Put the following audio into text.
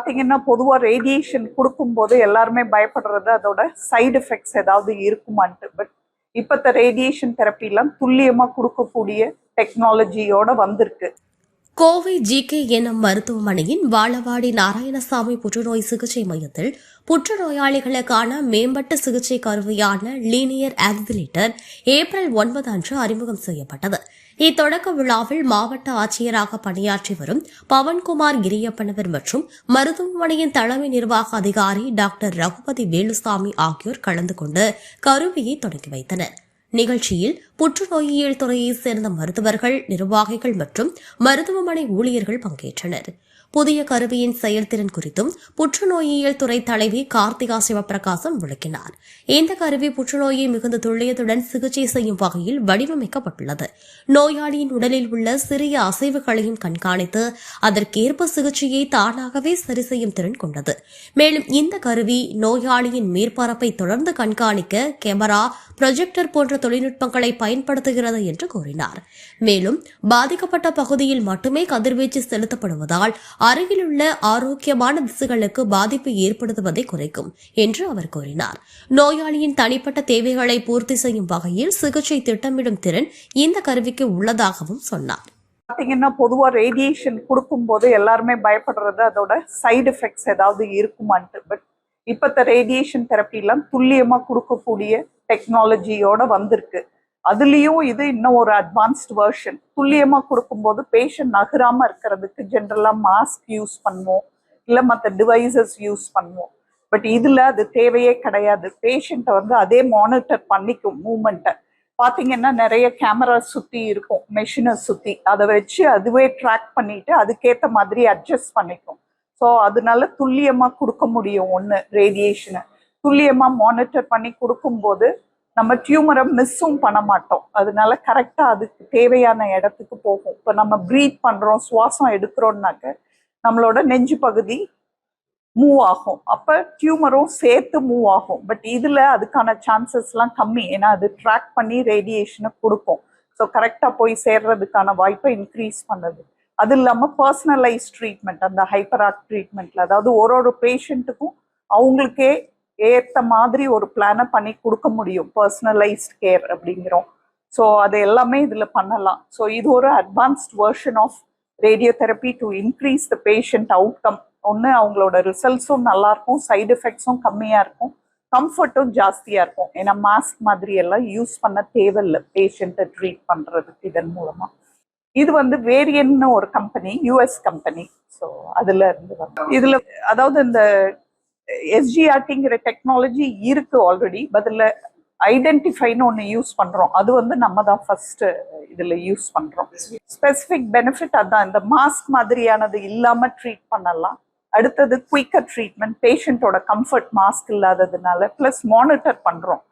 பார்த்தீங்கன்னா பொதுவாக ரேடியேஷன் கொடுக்கும்போது எல்லாருமே பயப்படுறது அதோட சைடு எஃபெக்ட்ஸ் ஏதாவது இருக்குமான்ட்டு. பட் இப்பத்த ரேடியேஷன் தெரப்பிலாம் துல்லியமாக கொடுக்கக்கூடிய டெக்னாலஜியோட வந்திருக்கு. கோவை ஜிகே எனும் மருத்துவமனையின் வாழவாடி நாராயணசாமி புற்றுநோய் சிகிச்சை மையத்தில் புற்றுநோயாளிகளுக்கான மேம்பட்ட சிகிச்சை கருவியான லீனியர் ஆக்சிலேட்டர் ஏப்ரல் ஒன்பது அன்று அறிமுகம் செய்யப்பட்டது. இத்தொடக்க விழாவில் மாவட்ட ஆட்சியராக பணியாற்றி வரும் பவன்குமார் கிரியப்பனவர் மற்றும் மருத்துவமனையின் தலைமை நிர்வாக அதிகாரி டாக்டர் ரகுபதி வேலுசாமி ஆகியோர் கலந்து கொண்டு கருவியை தொடங்கி வைத்தனர். நிகழ்ச்சியில் புற்றுநோயியல் துறையைச் சேர்ந்த மருத்துவர்கள் நிர்வாகிகள் மற்றும் மருத்துவமனை ஊழியர்கள் பங்கேற்றனர். புதிய கருவியின் செயல்திறன் குறித்தும் புற்றுநோயியல் துறை தலைவி கார்த்திகா சிவபிரகாசம் விளக்கினார். இந்த கருவி புற்றுநோயை மிகுந்த துல்லியத்துடன் சிகிச்சை செய்யும் வகையில் வடிவமைக்கப்பட்டுள்ளது. நோயாளியின் உடலில் உள்ள சிறிய அசைவுகளையும் கண்காணித்து அதற்கேற்ப சிகிச்சையை தானாகவே சரி செய்யும் திறன் கொண்டது. மேலும் இந்த கருவி நோயாளியின் மேற்பரப்பை தொடர்ந்து கண்காணிக்க கேமரா ப்ரொஜெக்டர் போன்ற தொழில்நுட்பங்களை பயன்படுத்துகிறது என்று கூறினார். மேலும் பாதிக்கப்பட்ட பகுதியில் மட்டுமே கதிர்வீச்சு செலுத்தப்படுவதால் அருகிலுள்ள ஆரோக்கியமான திசுகளுக்கு பாதிப்பு ஏற்படுத்துவதை குறைக்கும் என்று அவர் கூறினார். நோயாளியின் தனிப்பட்ட தேவைகளை பூர்த்தி செய்யும் வகையில் சிகிச்சை திட்டமிடும் திறன் இந்த கருவிக்கு உள்ளதாகவும் சொன்னார். பார்த்தீங்கன்னா பொதுவாக ரேடியேஷன் கொடுக்கும்போது எல்லாருமே பயப்படுறது அதோட சைடு எஃபெக்ட்ஸ் ஏதாவது இருக்குமான்ட்டு. பட் இப்பத்த ரேடியேஷன் தெரப்பிலாம் துல்லியமாக கொடுக்கக்கூடிய டெக்னாலஜியோட வந்திருக்கு. அதுலேயும் இது இன்னும் ஒரு அட்வான்ஸ்டு வெர்ஷன் துல்லியமாக கொடுக்கும்போது பேஷண்ட் நகராமல் இருக்கிறதுக்கு ஜென்ரலாக மாஸ்க் யூஸ் பண்ணுவோம். இல்லை மற்ற டிவைசஸ் யூஸ் பண்ணுவோம். பட் இதில் அது தேவையே கிடையாது. பேஷண்ட்டை வந்து அதே மானிட்டர் பண்ணிக்கும் மூமெண்ட்டை பார்த்தீங்கன்னா நிறைய கேமரா சுற்றி இருக்கும். மெஷினை சுற்றி அதை வச்சு அதுவே ட்ராக் பண்ணிட்டு அதுக்கேற்ற மாதிரி அட்ஜஸ்ட் பண்ணிக்கும். ஸோ அதனால துல்லியமாக கொடுக்க முடியும் ஒன்று ரேடியேஷனை துல்லியமாக மானிட்டர் பண்ணி கொடுக்கும்போது நம்ம டியூமரை மிஸ்ஸும் பண்ண மாட்டோம் அதனால கரெக்டாக அதுக்கு தேவையான இடத்துக்கு போகும். இப்போ நம்ம ப்ரீத் பண்ணுறோம் சுவாசம் எடுக்கிறோம்னாக்க நம்மளோட நெஞ்சு பகுதி மூவ் ஆகும். அப்போ டியூமரும் சேர்த்து மூவ் ஆகும். பட் இதில் அதுக்கான சான்சஸ்லாம் கம்மி. ஏன்னா அது ட்ராக் பண்ணி ரேடியேஷனை கொடுக்கும். ஸோ கரெக்டாக போய் சேர்றதுக்கான வாய்ப்பை இன்க்ரீஸ் பண்ணுது. அது இல்லாமல் பர்சனலைஸ் ட்ரீட்மெண்ட் அந்த ஹைப்பராக் ட்ரீட்மெண்ட்டில் அதாவது ஒரு ஒரு பேஷண்ட்டுக்கும் அவங்களுக்கே ஏற்ற மாதிரி ஒரு பிளானை பண்ணி கொடுக்க முடியும். பர்சனலைஸ்ட் கேர் அப்படிங்கிறோம். ஸோ அது எல்லாமே இதில் பண்ணலாம். ஸோ இது ஒரு advanced version of radiotherapy to increase the patient outcome ஒன்று அவங்களோட ரிசல்ட்ஸும் நல்லாயிருக்கும் சைடு எஃபெக்ட்ஸும் கம்மியாக இருக்கும். கம்ஃபர்ட்டும் ஜாஸ்தியாக இருக்கும். ஏன்னா மாஸ்க் மாதிரி எல்லாம் யூஸ் பண்ண தேவையில்லை பேஷண்ட்டை ட்ரீட் பண்ணுறதுக்கு இதன் மூலமாக இது வந்து வேரியன்னு ஒரு கம்பெனி யூஎஸ் கம்பெனி ஸோ அதுல இருந்து வந்து இதுல அதாவது இந்த எஸ்ஜிஆர்டிங்கிற டெக்னாலஜி இருக்கு ஆல்ரெடி பதில் ஐடென்டிஃபைன்னு ஒன்று யூஸ் பண்றோம். அது வந்து நம்ம தான் ஃபர்ஸ்ட் இதுல யூஸ் பண்றோம். ஸ்பெசிஃபிக் பெனிஃபிட் அதான். இந்த மாஸ்க் மாதிரியானது இல்லாம ட்ரீட் பண்ணலாம். அடுத்தது குயிக்கர் ட்ரீட்மெண்ட் பேஷண்ட்டோட கம்ஃபர்ட் மாஸ்க் இல்லாததுனால ப்ளஸ் மானிட்டர் பண்றோம்.